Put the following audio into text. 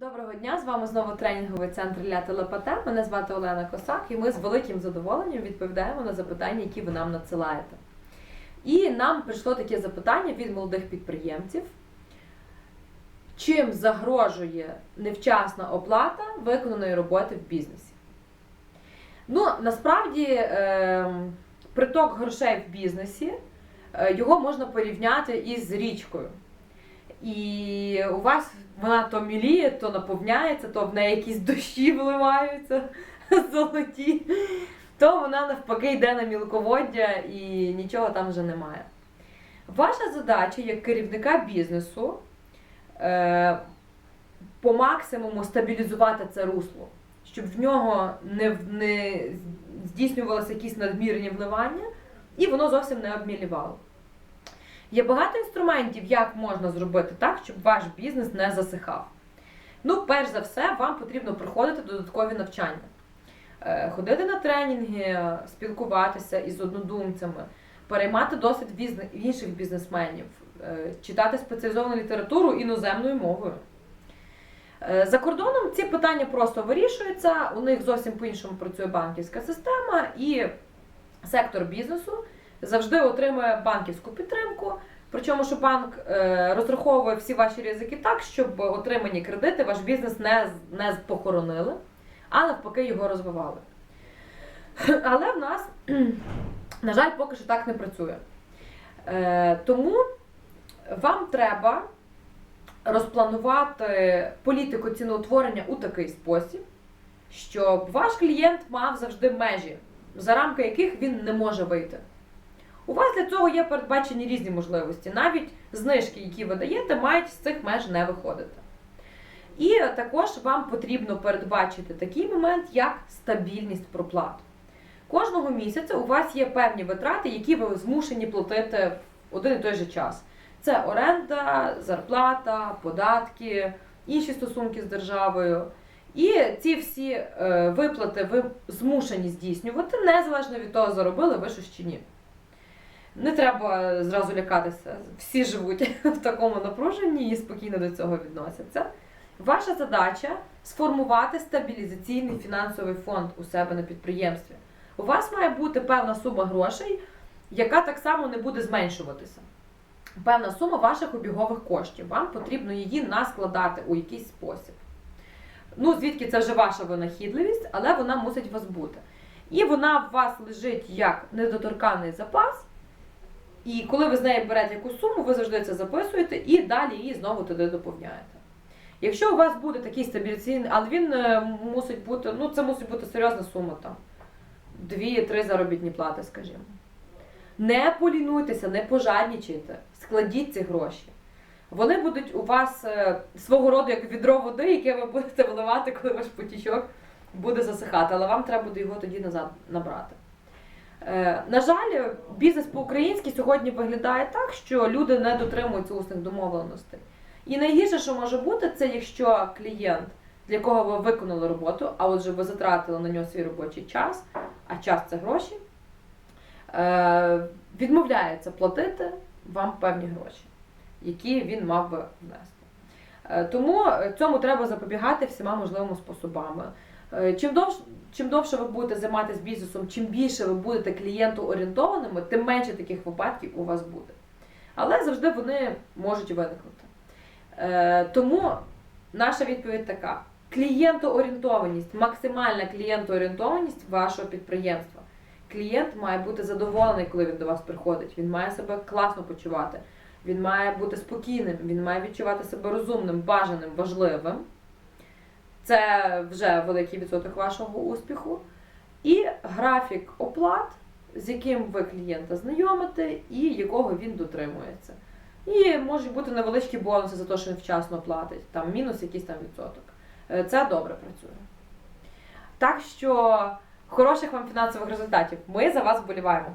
Доброго дня! З вами знову тренінговий центр для телепате. Мене звати Олена Косак, і ми з великим задоволенням відповідаємо на запитання, які ви нам надсилаєте. І нам прийшло таке запитання від молодих підприємців. Чим загрожує невчасна оплата виконаної роботи в бізнесі? Ну, насправді, ем, приток грошей в бізнесі е, його можна порівняти із річкою. І у вас вона то міліє, то наповняється, то в неї якісь дощі вливаються золоті, то вона навпаки йде на мілководдя і нічого там вже немає. Ваша задача як керівника бізнесу е, по максимуму стабілізувати це русло, щоб в нього не, не здійснювалися якісь надмірні вливання, і воно зовсім не обмілівало. Є багато інструментів, як можна зробити так, щоб ваш бізнес не засихав. Ну, перш за все, вам потрібно проходити додаткові навчання, Е, ходити на тренінги, спілкуватися із однодумцями, переймати досвід інших бізнесменів, е, читати спеціалізовану літературу іноземною мовою. Е, За кордоном ці питання просто вирішуються, у них зовсім по-іншому працює банківська система, і сектор бізнесу завжди отримує банківську підтримку. Причому, що банк е, розраховує всі ваші ризики так, щоб отримані кредити ваш бізнес не, не похоронили, а навпаки його розвивали. Але в нас, на жаль, поки що так не працює. Е, тому вам треба розпланувати політику ціноутворення у такий спосіб, щоб ваш клієнт мав завжди межі, за рамки яких він не може вийти. У вас для цього є передбачені різні можливості. Навіть знижки, які ви даєте, мають з цих меж не виходити. І також вам потрібно передбачити такий момент, як стабільність проплат. Кожного місяця у вас є певні витрати, які ви змушені платити в один і той же час. Це оренда, зарплата, податки, інші стосунки з державою. І ці всі е, виплати ви змушені здійснювати, незалежно від того, заробили ви щось чи ні. Не треба зразу лякатися. Всі живуть в такому напруженні і спокійно до цього відносяться. Ваша задача сформувати стабілізаційний фінансовий фонд у себе на підприємстві. У вас має бути певна сума грошей, яка так само не буде зменшуватися. Певна сума ваших обігових коштів. Вам потрібно її наскладати у якийсь спосіб. Ну, звідки це вже ваша винахідливість, але вона мусить у вас бути. І вона в вас лежить як недоторканий запас. І коли ви з неї берете якусь суму, ви завжди це записуєте і далі її знову туди доповняєте. Якщо у вас буде такий стабілізаційний, але він е, мусить бути, ну це мусить бути серйозна сума там. Дві-три заробітні плати, скажімо. Не полінуйтеся, не пожаднічайте, складіть ці гроші. Вони будуть у вас е, свого роду як відро води, яке ви будете вливати, коли ваш потічок буде засихати, але вам треба буде його тоді назад набрати. Е, На жаль, бізнес по-українськи сьогодні виглядає так, що люди не дотримуються усних домовленостей. І найгірше, що може бути, це якщо клієнт, для якого ви виконали роботу, а отже, ви затратили на нього свій робочий час, а час це гроші, е, відмовляється платити вам певні гроші, які він мав би внести. Е, Тому цьому треба запобігати всіма можливими способами. Е, Чим довше, чим довше ви будете займатися бізнесом, чим більше ви будете клієнту орієнтованими, тим менше таких випадків у вас буде. Але завжди вони можуть виникнути. Е, Тому наша відповідь така: клієнтоорієнтованість, максимальна клієнтоорієнтованість вашого підприємства. Клієнт має бути задоволений, коли він до вас приходить. Він має себе класно почувати. Він має бути спокійним, він має відчувати себе розумним, бажаним, важливим. Це вже великий відсоток вашого успіху. І графік оплат, з яким ви клієнта знайомите і якого він дотримується. І можуть бути невеличкі бонуси за те, що він вчасно платить, там мінус якийсь там відсоток. Е, Це добре працює. Так що хороших вам фінансових результатів. Ми за вас вболіваємо.